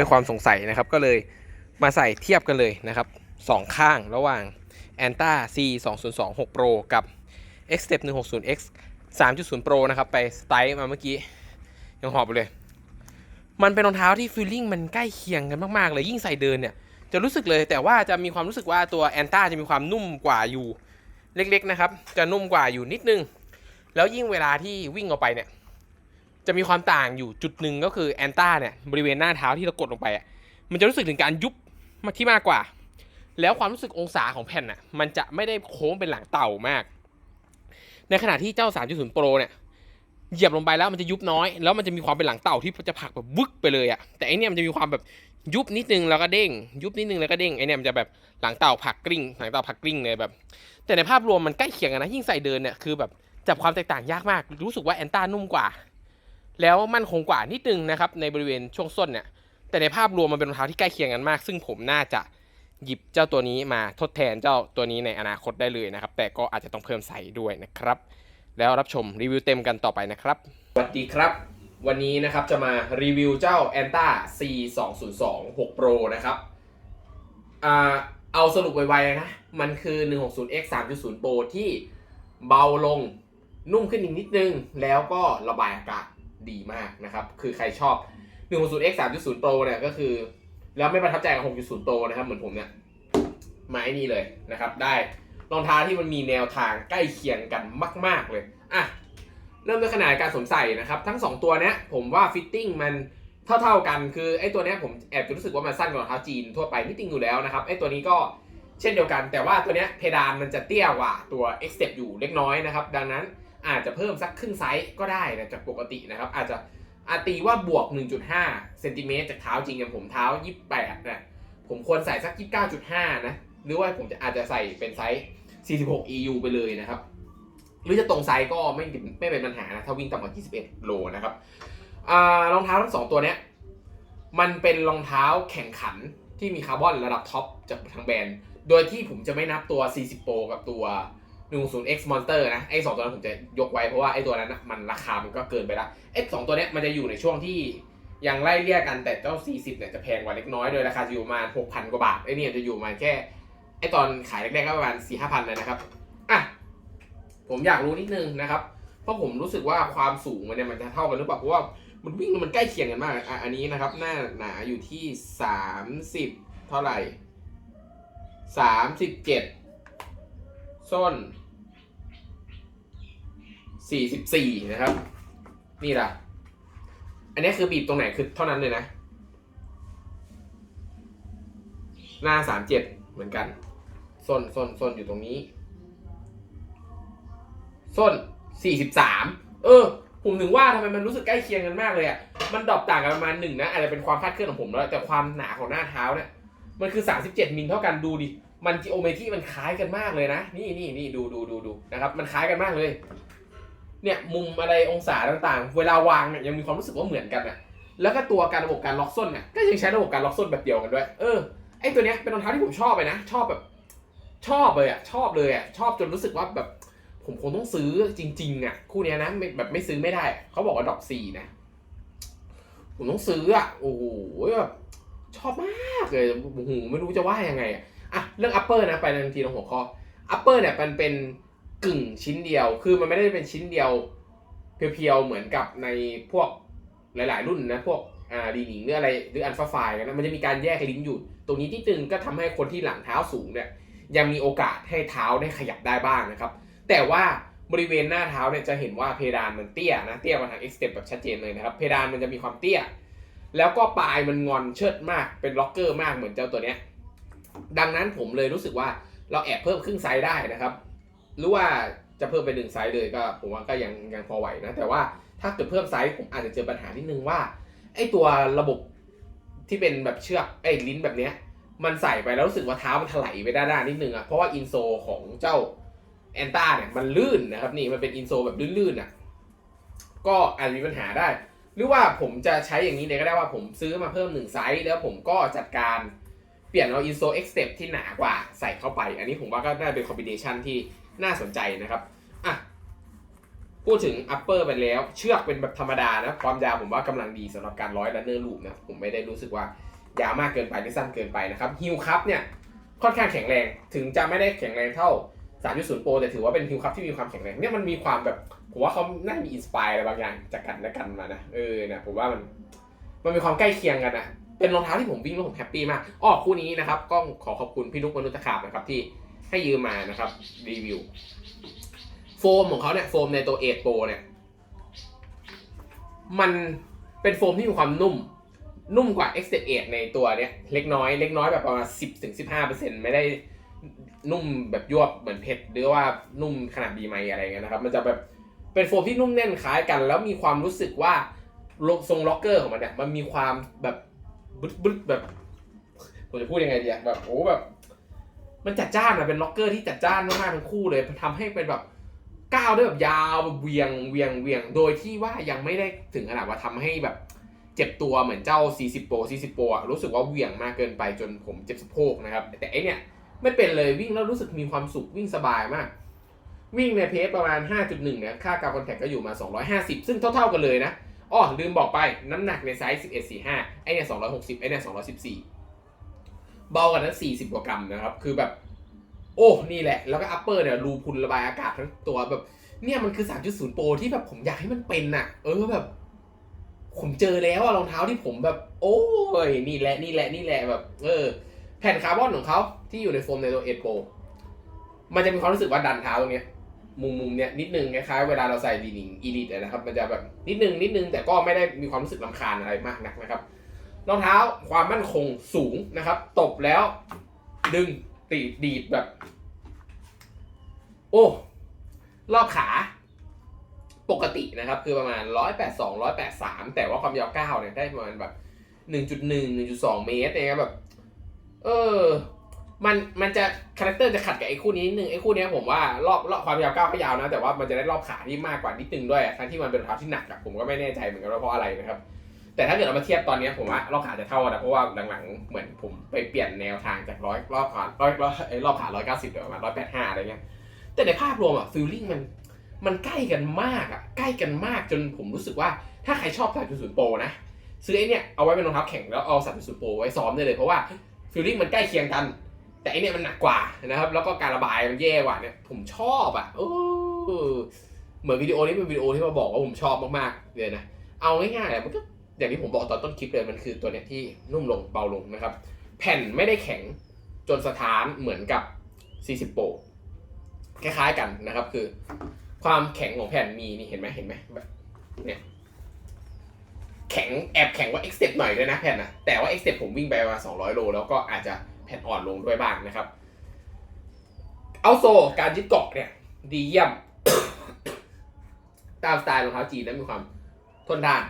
ด้วยความสงสัยนะครับ ก็เลยมาใส่เทียบกันเลยนะครับสองข้างระหว่าง a n t a C 2 0 2 6 Pro กับ X Step 160 X 3.0 Pro นะครับ ไปสไตล์มาเมื่อกี้ ยังหอบไปเลย มันเป็นรองเท้าที่ฟีลลิ่งมันใกล้เคียงกันมากๆเลย ยิ่งใส่เดินเนี่ย จะรู้สึกเลยแต่ว่าจะมีความรู้สึกว่าตัวแอนต้าจะมีความนุ่มกว่าอยู่ เล็กๆนะครับ จะนุ่มกว่าอยู่นิดนึง แล้วยิ่งเวลาที่วิ่งออกไปเนี่ย จะมีความต่างอยู่จุดหนึ่งก็คือแอนต้าเนี่ยบริเวณหน้าเท้าที่เรากดลงไปอะมันจะรู้สึกถึงการยุบมาที่มากกว่า แล้วความรู้สึกองศาของแผ่นอะมันจะไม่ได้โค้งเป็นหลังเต่ามาก ในขณะที่เจ้า 3.0 Pro เนี่ยเหยียบลงไปแล้วมันจะยุบน้อย แล้วมันจะมีความเป็นหลังเต่าที่จะผลักแบบวึกไปเลยอะแต่อันนี้มันจะมีความแบบยุบนิดนึงแล้วก็เด้ง ยุบนิดนึงแล้วก็เด้งไอเนี่ยมันจะแบบหลังเต่าผลักกลิ้งหลังเต่าผลักกลิ้งเลยแบบ แต่ในภาพรวมมันใกล้เคียงกันนะยิ่งใส่เดินเนี่ยคือแบบจับความแตกต่างยากมาก รู้สึกว่าแอนต้านุ่มกว่า แล้วมั่นคงกว่านิดนึงนะครับในบริเวณช่วงส้นเนี่ยแต่ในภาพรวมมันเป็นรองเท้าที่ใกล้เคียงกันมาก ซึ่งผมน่าจะหยิบเจ้าตัวนี้มาทดแทนเจ้าตัวนี้ในอนาคตได้เลยนะครับ แต่ก็อาจจะต้องเพิ่มไซส์ด้วยนะครับ แล้วรับชมรีวิวเต็มกันต่อไปนะครับสวัสดีครับ วันนี้นะครับจะมารีวิวเจ้า a n t a C 2 0 2 6 Pro นะครับอเอาสรุปไวๆนะ มันคือ 160X 3.0 Pro ที่เบาลงนุ่มขึ้นอีกนิดนึง แล้วก็ระบายอากาศ ดีมากนะครับ คือใครชอบ 160X 3.0 Pro เนี่ยก็คือ แล้วไม่ประทับใจกับ 6.0 Pro นะครับ เหมือนผมเนี่ยมาไอ้นี่เลยนะครับ ได้รองเท้าที่มันมีแนวทางใกล้เคียงกันมาก ๆเลยอะเริ่มด้วยขนาดการสวมใส่นะครับ ทั้ง 2 ตัวเนี้ยผมว่าฟิตติ้งมันเท่าๆกันคือไอ้ตัวเนี้ยผมแอบจะรู้สึกว่ามันสั้นกว่ารองเท้าจีนทั่วไปนิดนึงอยู่แล้วนะครับไอ้ตัวนี้ก็เช่นเดียวกัน แต่ว่าตัวเนี้ยเพดานมันจะเตี้ยกว่าตัว X Step อยู่เล็กน้อยนะครับ ดังนั้น อาจจะเพิ่มสักครึ่งไซส์ก็ได้นะจากปกตินะครับ อาจจะอาตีว่าบวก 1.5เซนติเมตรจากเท้าจริงอย่างผมเท้า 28นะผมควรใส่สัก 29.5 นะ หรือว่าผมจะอาจจะใส่เป็นไซส์ 46 EU ไปเลยนะครับ หรือจะตรงไซส์ก็ไม่ไม่เป็นปัญหานะ ถ้าวิ่งต่ำกว่า 21 โลนะครับรองเท้าทั้งสองตัวเนี้ยมันเป็นรองเท้าแข่งขันที่มีคาร์บอนระดับท็อปจากทางแบรนด์ โดยที่ผมจะไม่นับตัว 40 Pro กับตัว 10X Monster นะไอ้สองตัวนั้นผมจะยกไว้เพราะว่าไอ้ตัวนั้นนะมันราคามันก็เกินไปละไอ้สองตัวเนี้ยมันจะอยู่ในช่วงที่ยังไล่เลี่ยกกันแต่เจ้า 40 เนี่ยจะแพงกว่าเล็กน้อยโดยราคาจะอยู่ประมาณ 6,000 กว่าบาทไอ้นี่จะอยู่ประมาณแค่ไอ้ตอนขายแรกๆก็ประมาณ 4-5,000เลยนะครับอะผมอยากรู้นิดนึงนะครับเพราะผมรู้สึกว่าความสูงมันเนี่ยมันจะเท่ากันหรือเปล่าเพราะว่ามันวิ่งมันใกล้เคียงกันมากอะอันนี้นะครับหน้าหนาอยู่ที่ 30 เท่าไหร่ 37 ส้น 44 นะครับ นี่ล่ะ อันนี้คือบีบตรงไหนคือเท่านั้นเลยนะ หน้า 37 เหมือนกัน ส้นส้นส้นอยู่ตรงนี้ ส้น 43 เออ ผมถึงว่าทำไมมันรู้สึกใกล้เคียงกันมากเลยอะ มันดรอปต่างกันประมาณหนึ่งนะ อาจจะเป็นความคาดเคลื่อนของผมแล้ว แต่ความหนาของหน้าเท้าเนี่ย มันคือ 37 มิลเท่ากันดูดิ มันจิโอเมตรีมันคล้ายกันมากเลยนะ นี่นี่นี่ดูดูดูดูนะครับมันคล้ายกันมากเลย เนี่ยมุมอะไรองศาต่างๆ เวลาวางเนี่ยยังมีความรู้สึกว่าเหมือนกันอะแล้วก็ตัวการระบบการล็อกส้นเนี่ยก็ยังใช้ระบบการล็อกส้นแบบเดียวกันด้วย เออไอตัวเนี้ยเป็นรองเท้าที่ผมชอบไปนะ ชอบแบบ ชอบเลยอะชอบเลยอะชอบจนรู้สึกว่าแบบ ผมคงต้องซื้อจริง ๆ อะ คู่เนี้ยนะแบบไม่ซื้อไม่ได้ เขาบอกว่าดอกสี่นะ ผมต้องซื้ออะโอ้โหแบบชอบมากเลยโอ้โหไม่รู้จะว่ายังไงอะ อะเรื่อง upper นะไปในทีละหัวข้อ upper เนี่ยมันเป็นกึ่งชิ้นเดียว คือมันไม่ได้เป็นชิ้นเดียวเพียวๆเหมือนกับในพวกหลายๆ รุ่นนะพวกอ่าดีนิงหรืออะไรหรืออันฟ้าไฟกันนะมันจะมีการแยกลิ้นอยู่ ตรงนี้ที่ตึงก็ทำให้คนที่หลังเท้าสูงเนี่ยยังมีโอกาสให้เท้าได้ขยับได้บ้างนะครับ แต่ว่าบริเวณหน้าเท้าเนี่ยจะเห็นว่าเพดานมันเตี้ยนะเตี้ยกว่าทาง X Step แบบชัดเจนเลยนะครับเพดานมันจะมีความเตี้ย แล้วก็ปลายมันงอนเชิดมากเป็นล็อกเกอร์มากเหมือนเจ้าตัวเนี้ย ดังนั้นผมเลยรู้สึกว่าเราแอบเพิ่มครึ่งไซส์ได้นะครับ หรือว่าจะเพิ่มไปหนึ่งไซส์เลยก็ผมว่าก็ยังยังพอไหวนะ แต่ว่าถ้าเกิดเพิ่มไซส์ผมอาจจะเจอปัญหานิดนึงว่าไอ้ตัวระบบที่เป็นแบบเชือกไอ้ลิ้นแบบเนี้ยมันใส่ไปแล้วรู้สึกว่าเท้ามันถลายไปด้านหน้านิดนึงอะเพราะว่าอินโซของเจ้าแอนต้าเนี่ยมันลื่นนะครับนี่มันเป็นอินโซแบบลื่นๆอะก็อาจจะมีปัญหาได้ หรือว่าผมจะใช้อย่างนี้เลยก็ได้ว่าผมซื้อมาเพิ่มหนึ่งไซส์แล้วผมก็จัดการ เปลี่ยนเอาอินโซเอ็กเต็ที่หนากว่าใส่เข้าไป อันนี้ผมว่าก็น่าเป็นคอมบิเนชันที่น่าสนใจนะครับอะพูดถึง upper ไปแล้ว เชือกเป็นแบบธรรมดานะ ความยาวผมว่ากำลังดีสำหรับการร้อยดันเนอร์ลูปนะ ผมไม่ได้รู้สึกว่ายาวมากเกินไปหรือสั้นเกินไปนะครับฮิลคัพเนี่ยค่อนข้างแข็งแรงถึงจะไม่ได้แข็งแรงเท่า 3.0 Pro แต่ถือว่าเป็นฮิลคัพที่มีความแข็งแรงเนี่ยมันมีความแบบผมว่าเขาน่ามีอินสปายอะไรบางอย่างจากกันและกันมานะเออเนี่ยผมว่ามันมันมีความใกล้เคียงกันอะ เป็นรองเท้าที่ผมวิ่งแล้วผมแฮปปี้มากอ้อคู่นี้นะครับก็ขอขอบคุณพี่นุกมนุษย์ตะขาบนะครับที่ให้ยืมมานะครับรีวิว โฟมของเขาเนี่ยโฟมในตัวเอทโปรเนี่ยมันเป็นโฟมที่มีความนุ่ม นุ่มกว่า X78 ในตัวเนี้ยเล็กน้อยเล็กน้อยแบบประมาณ 10ถึง15ไม่ได้นุ่มแบบยวบเหมือนเพชรหรือว่านุ่มขนาดดีไหมอะไรเงี้ยนะครับ มันจะแบบเป็นโฟมที่นุ่มแน่นคล้ายกัน แล้วมีความรู้สึกว่าทรงล็อกเกอร์ของมันเนี่ยมันมีความแบบ บึ๊ดบึ๊ดแบบผมจะพูดยังไงดีอะแบบโอ้แบบ มันจัดจ้านอะเป็นล็อกเกอร์ที่จัดจ้านมากๆทั้งคู่เลยมันทำให้เป็นแบบก้าวได้แบบยาวแบบเวียงเวียงเวียงโดยที่ว่ายังไม่ได้ถึงขนาดว่าทำให้แบบเจ็บตัวเหมือนเจ้า 40 Pro 40 Pro อะรู้สึกว่าเวียงมากเกินไปจนผมเจ็บสะโพกนะครับ แต่ไอเนี่ยไม่เป็นเลยวิ่งแล้วรู้สึกมีความสุขวิ่งสบายมาก วิ่งในเพสประมาณ 5.1เนี่ยค่าการคอนแทคก็อยู่มา 250 ซึ่งเท่า ๆกันเลยนะ อ้อลืมบอกไปน้ำหนักในไซส์1145 ไอเนี่ย260 ไอเนี่ย214 เบากว่านั้น 40 กว่ากรัมนะครับ คือแบบ โอ้ นี่แหละ แล้วก็อัปเปอร์เนี่ยรูพุนระบายอากาศทั้งตัวแบบ เนี่ยมันคือ 3.0 Pro ที่แบบผมอยากให้มันเป็นน่ะ เออแบบ ผมเจอแล้วอะรองเท้าที่ผมแบบ โอ้ย นี่แหละ นี่แหละ นี่แหละแบบ เออ แผ่นคาร์บอนของเขาที่อยู่ในโฟมในตัวเอโปรมันจะมีความรู้สึกว่าดันเท้าตรงเนี้ย มุมมุมเนี้ยนิดนึงคล้ายๆเวลาเราใส่ดีนิงอีลิทนะครับมันจะแบบนิดนึงนิดนึงแต่ก็ไม่ได้มีความรู้สึกลำคาญอะไรมากนักนะครับรองเท้าความมั่นคงสูงนะครับ ตบแล้ว ดึงตีดดีดแบบ โอ้ รอบขาปกตินะครับ คือประมาณ 182 183 แต่ว่าความยาว9เนี่ยได้ประมาณแบบ 1.1 1.2 เมตรเนี่ยแบบ เออ มันมันจะคาแรคเตอร์จะขัดกับไอ้คู่นี้นิดนึงไอ้คู่นี้ผมว่ารอบรอบความยาวก้าวก็ยาวนะ แต่ว่ามันจะได้รอบขาที่มากกว่านิดนึงด้วยทั้งที่มันเป็นรองเท้าที่หนักอะผมก็ไม่แน่ใจเหมือนกันว่าเพราะอะไรนะครับ แต่ถ้าเกิดเรามาเทียบตอนนี้ผมว่ารอบขาจะเท่ากันะเพราะว่าหลังๆเหมือนผมไปเปลี่ยนแนวทางจากร้อยรอบขาร้อยร้อยเอ้รอบขาร้อยเก้าสิบเหลือประมาณร้อยแปดห้าอะไรเงี้ยแต่ในภาพรวมอะฟีลลิ่งมันมันใกล้กันมากอะใกล้กันมากจนผมรู้สึกว่าถ้าใครชอบ3.0 Pro นะซื้อไอ้เนี่ยเอาไว้เป็นรองเท้าแข่งแล้วเอา3.0 Pro ไว้ซ้อมได้เลยเพราะว่าฟีลลิ่งมันใกล้เคียงกัน แต่อันเนี้ยมันหนักกว่านะครับ แล้วก็การระบายมันแย่กว่าเนี่ย ผมชอบอะเออเหมือนวิดีโอนี้เป็นวิดีโอที่มาบอกว่าผมชอบมากๆเลยนะ เอาง่ายๆมันก็อย่างที่ผมบอกตอนต้นคลิปเลยมันคือตัวเนี้ยที่นุ่มลงเบาลงนะครับ แผ่นไม่ได้แข็งจนสถานเหมือนกับ 40 โปรคล้ายๆกันนะครับ คือ ความแข็งของแผ่นมีนี่เห็นไหมเห็นไหมแบบเนี่ยแข็งแอบแข็งกว่า X Step หน่อยด้วยนะแผ่นนะแต่ว่า X Step ผมวิ่งไปประมาณ200 โล แล้วก็อาจจะ ผ่นอ่อนลงด้วยบ้างนะครับ เอาโซการยึดเกาะเนี่ย ดีเยี่ยม ตามสไตล์รองเท้าจีนนั้นมีความทนทาน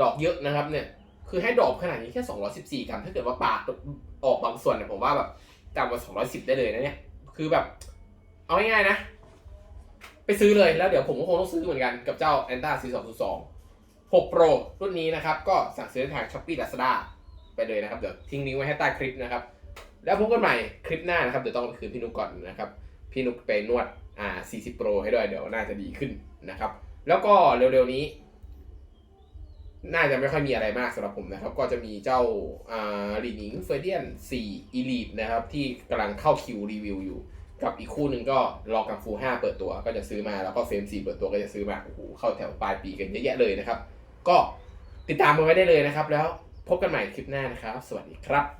ดอกเยอะนะครับ เนี่ย คือให้ดอกขนาดนี้แค่ 214 กรัม ถ้าเกิดว่าปาดออกบางส่วนเนี่ยผมว่าแบบต่ำกว่า 210 ได้เลยนะเนี่ย คือแบบ เอาง่ายๆนะ ไปซื้อเลยแล้วเดี๋ยวผมก็คงต้องซื้อเหมือนกันกับเจ้า a n t a C 2 0 2 6 Pro รุ่นนี้นะครับ ก็สั่งซื้อทาง Shopee Lazada ไปเลยนะครับ เดี๋ยวทิ้งลิงก์ไว้ให้ใต้คลิปนะครับ แล้วพบกันใหม่คลิปหน้านะครับ เดี๋ยวต้องไปคืนพี่นุกก่อนนะครับ พี่นุกไปนวดอ่า40 Pro ให้ด้วยเดี๋ยวน่าจะดีขึ้นนะครับ แล้วก็เร็วๆนี้ น่าจะไม่ค่อยมีอะไรมากสำหรับผมนะครับ ก็จะมีเจ้าอ่าลีนิงเฟเดียน4 Elite นะครับ ที่กำลังเข้าคิวรีวิวอยู่ กับอีกคู่หนึ่งก็รอกังฟู 5 เปิดตัว ก็จะซื้อมาแล้วก็เฟรม4เปิดตัวก็จะซื้อมาโอ้โหเข้าแถวปลายปีกันเยอะแยะเลยนะครับ ก็ติดตามกันไว้ได้เลยนะครับ แล้วพบกันใหม่คลิปหน้านะครับ สวัสดีครับ